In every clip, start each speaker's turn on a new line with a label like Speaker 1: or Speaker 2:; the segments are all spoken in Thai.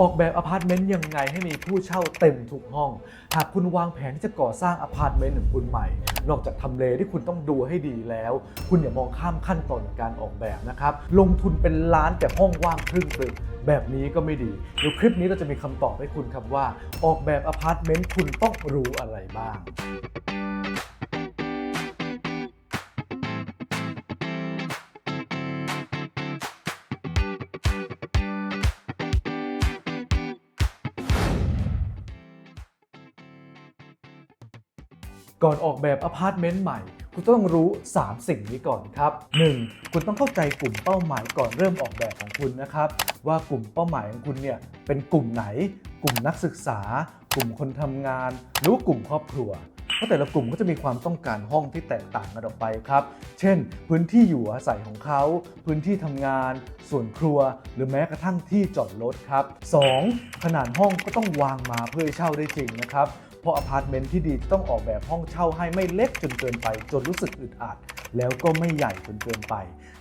Speaker 1: ออกแบบอพาร์ตเมนต์ยังไงให้มีผู้เช่าเต็มทุกห้อง หากคุณวางแผนที่จะก่อสร้างอพาร์ตเมนต์ของคุณใหม่ นอกจากทำเลที่คุณต้องดูให้ดีแล้ว คุณอย่ามองข้ามขั้นตอนการออกแบบนะครับ ลงทุนเป็นล้านแต่ห้องว่างครึ่งตึกแบบนี้ก็ไม่ดีเดี๋ยวคลิปนี้เราจะมีคำตอบให้คุณครับว่า ออกแบบอพาร์ตเมนต์คุณต้องรู้อะไรบ้าง ก่อนออกแบบอพาร์ตเมนต์ใหม่ คุณต้องรู้ 3 สิ่งนี้ก่อนครับ 1. คุณต้องเข้าใจกลุ่มเป้าหมายก่อนเริ่มออกแบบของคุณนะครับ ว่ากลุ่มเป้าหมายของคุณเนี่ยเป็นกลุ่มไหน กลุ่มนักศึกษา กลุ่มคนทำงาน หรือกลุ่มครอบครัว เพราะแต่ละกลุ่มก็จะมีความต้องการห้องที่แตกต่างกันออกไปครับ เช่น พื้นที่อยู่อาศัยของเขา พื้นที่ทำงาน ส่วนครัว หรือแม้กระทั่งที่จอดรถครับ 2. ขนาดห้องก็ต้องวางมาเพื่อเช่าได้จริงนะครับ เพราะอพาร์ตเมนต์ที่ดีต้องออกแบบห้องเช่าให้ไม่เล็กจนเกินไป จนรู้สึกอึดอัดแล้วก็ไม่ใหญ่จนเกินไป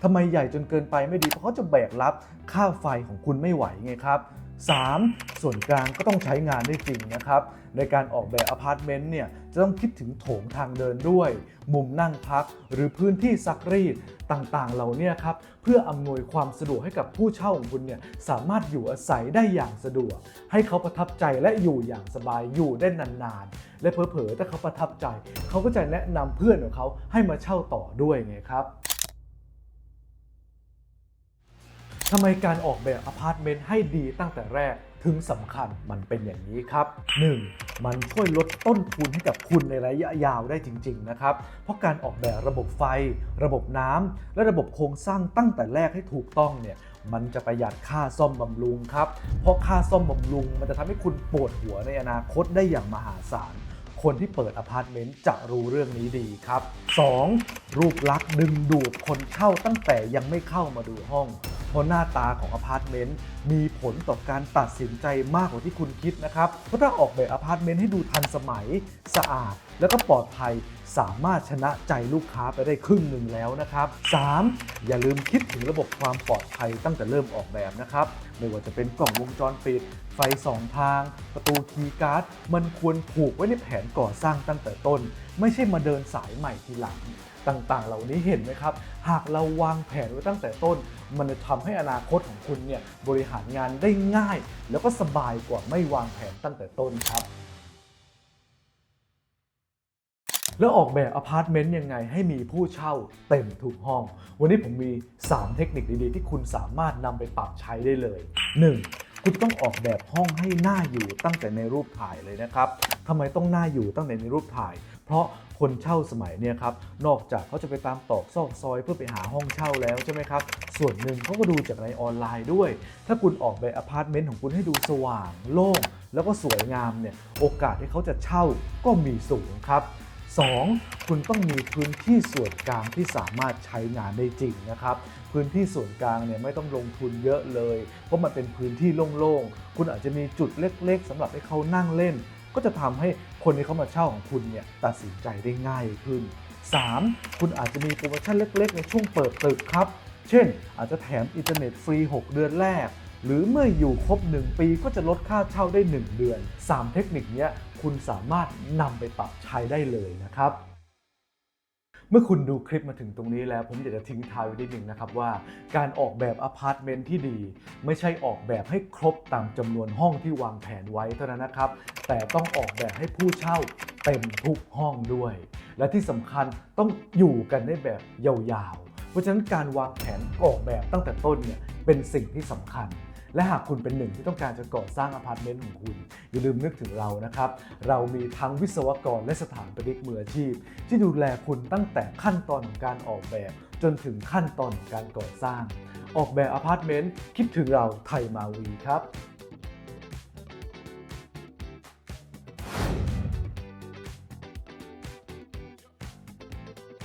Speaker 1: ทำไมใหญ่จนเกินไปไม่ดี เพราะเขาจะแบกรับค่าไฟของคุณไม่ไหวไงครับ 3. ส่วนกลางก็ต้องใช้งานได้จริงนะครับ ในการออกแบบอพาร์ตเมนต์เนี่ยจะต้องคิดถึงโถงทางเดินด้วย มุมนั่งพัก หรือพื้นที่ซักรีดต่างๆ เหล่านี้ครับ เพื่ออำนวยความสะดวกให้กับผู้เช่าของคุณเนี่ยสามารถอยู่อาศัยได้อย่างสะดวก ให้เขาประทับใจและอยู่อย่างสบายอยู่ได้นานๆ และเผลอๆถ้าเขาประทับใจ เขาก็จะแนะนำเพื่อนของเขาให้มาเช่าต่อด้วยไงครับ ทำไมการออกแบบอพาร์ตเมนต์ให้ดีตั้งแต่แรกถึงสำคัญมันเป็นอย่างนี้ครับ 1. มันช่วยลดต้นทุนให้กับคุณในระยะยาวได้จริง ๆ นะครับ เพราะการออกแบบระบบไฟ ระบบน้ำและระบบโครงสร้างตั้งแต่แรกให้ถูกต้องเนี่ยมันจะประหยัดค่าซ่อมบำรุงครับ เพราะค่าซ่อมบำรุง มันจะทำให้คุณปวดหัวในอนาคตได้อย่างมหาศาลคนที่เปิดอพาร์ตเมนต์จะรู้เรื่องนี้ดีครับ 2. รูปลักษณ์ดึงดูดคนเช่าตั้งแต่ยังไม่เข้ามาดูห้อง เพราะหน้าตาของอพาร์ตเมนต์มีผลต่อการตัดสินใจมากกว่าที่คุณคิดนะครับ เพราะถ้าออกแบบอพาร์ตเมนต์ให้ดูทันสมัยสะอาด แล้วก็ปลอดภัยสามารถชนะใจลูกค้าไปได้ครึ่งหนึ่งแล้วนะครับ 3. อย่าลืมคิดถึงระบบความปลอดภัยตั้งแต่เริ่มออกแบบนะครับ ไม่ว่าจะเป็นกล่องวงจรปิด ไฟสองทาง ประตูคีย์การ์ด มันควรผูกไว้ในแผนก่อสร้างตั้งแต่ต้น ไม่ใช่มาเดินสายใหม่ทีหลัง ต่างๆ เหล่านี้เห็นไหมครับ หากเราวางแผนไว้ตั้งแต่ต้น มันจะทำให้อนาคตของคุณเนี่ยบริหารงานได้ง่าย แล้วก็สบายกว่าไม่วางแผนตั้งแต่ต้นครับแล้วออกแบบอพาร์ตเมนต์ยังไงให้มีผู้เช่าเต็มทุกห้อง วันนี้ผมมี 3 เทคนิคดีๆ ที่คุณสามารถนำไปปรับใช้ได้เลย 1. คุณต้องออกแบบห้องให้น่าอยู่ตั้งแต่ในรูปถ่ายเลยนะครับทำไมต้องน่าอยู่ตั้งแต่ในรูปถ่าย เพราะคนเช่าสมัยเนี่ยครับนอกจากเขาจะไปตามตอกซอกซอยเพื่อไปหาห้องเช่าแล้วใช่ไหมครับ ส่วนหนึ่งเขาก็ดูจากในออนไลน์ด้วย ถ้าคุณออกแบบอพาร์ตเมนต์ของคุณให้ดูสว่าง โล่งแล้วก็สวยงามเนี่ยโอกาสที่เขาจะเช่าก็มีสูงครับ 2. คุณต้องมีพื้นที่ส่วนกลางที่สามารถใช้งานได้จริงนะครับ พื้นที่ส่วนกลางเนี่ยไม่ต้องลงทุนเยอะเลย เพราะมันเป็นพื้นที่โล่งๆ คุณอาจจะมีจุดเล็ก ๆสำหรับให้เขานั่งเล่น ก็จะทำให้คนที่เขามาเช่าของคุณเนี่ยตัดสินใจได้ง่ายขึ้น 3. คุณอาจจะมีโปรโมชั่นเล็ก ๆ ในช่วงเปิดตึกครับ เช่น อาจจะแถมอินเทอร์เน็ตฟรี 6 เดือนแรก หรือเมื่ออยู่ครบ 1 ปีก็จะลดค่าเช่าได้ 1 เดือน 3 เทคนิคนี้คุณสามารถนำไปปรับใช้ได้เลยนะครับเมื่อคุณดูคลิปมาถึงตรงนี้แล้ว ผมอยากจะทิ้งท้ายไว้นิดหนึ่งนะครับว่า การออกแบบอพาร์ตเมนต์ที่ดี ไม่ใช่ออกแบบให้ครบตามจำนวนห้องที่วางแผนไว้เท่านั้นนะครับ แต่ต้องออกแบบให้ผู้เช่าเต็มทุกห้องด้วย และที่สำคัญต้องอยู่กันได้แบบยาวๆ เพราะฉะนั้นการวางแผนออกแบบตั้งแต่ต้นเนี่ยเป็นสิ่งที่สำคัญ และหากคุณเป็นหนึ่งที่ต้องการจะก่อสร้างอพาร์ตเมนต์ของคุณ อย่าลืมนึกถึงเรานะครับ เรามีทั้งวิศวกรและสถานประดิษฐ์มืออาชีพ ที่ดูแลคุณตั้งแต่ขั้นตอนของการออกแบบ จนถึงขั้นตอนของการก่อสร้าง ออกแบบอพาร์ตเมนต์คิดถึงเราไทยมาวีครับ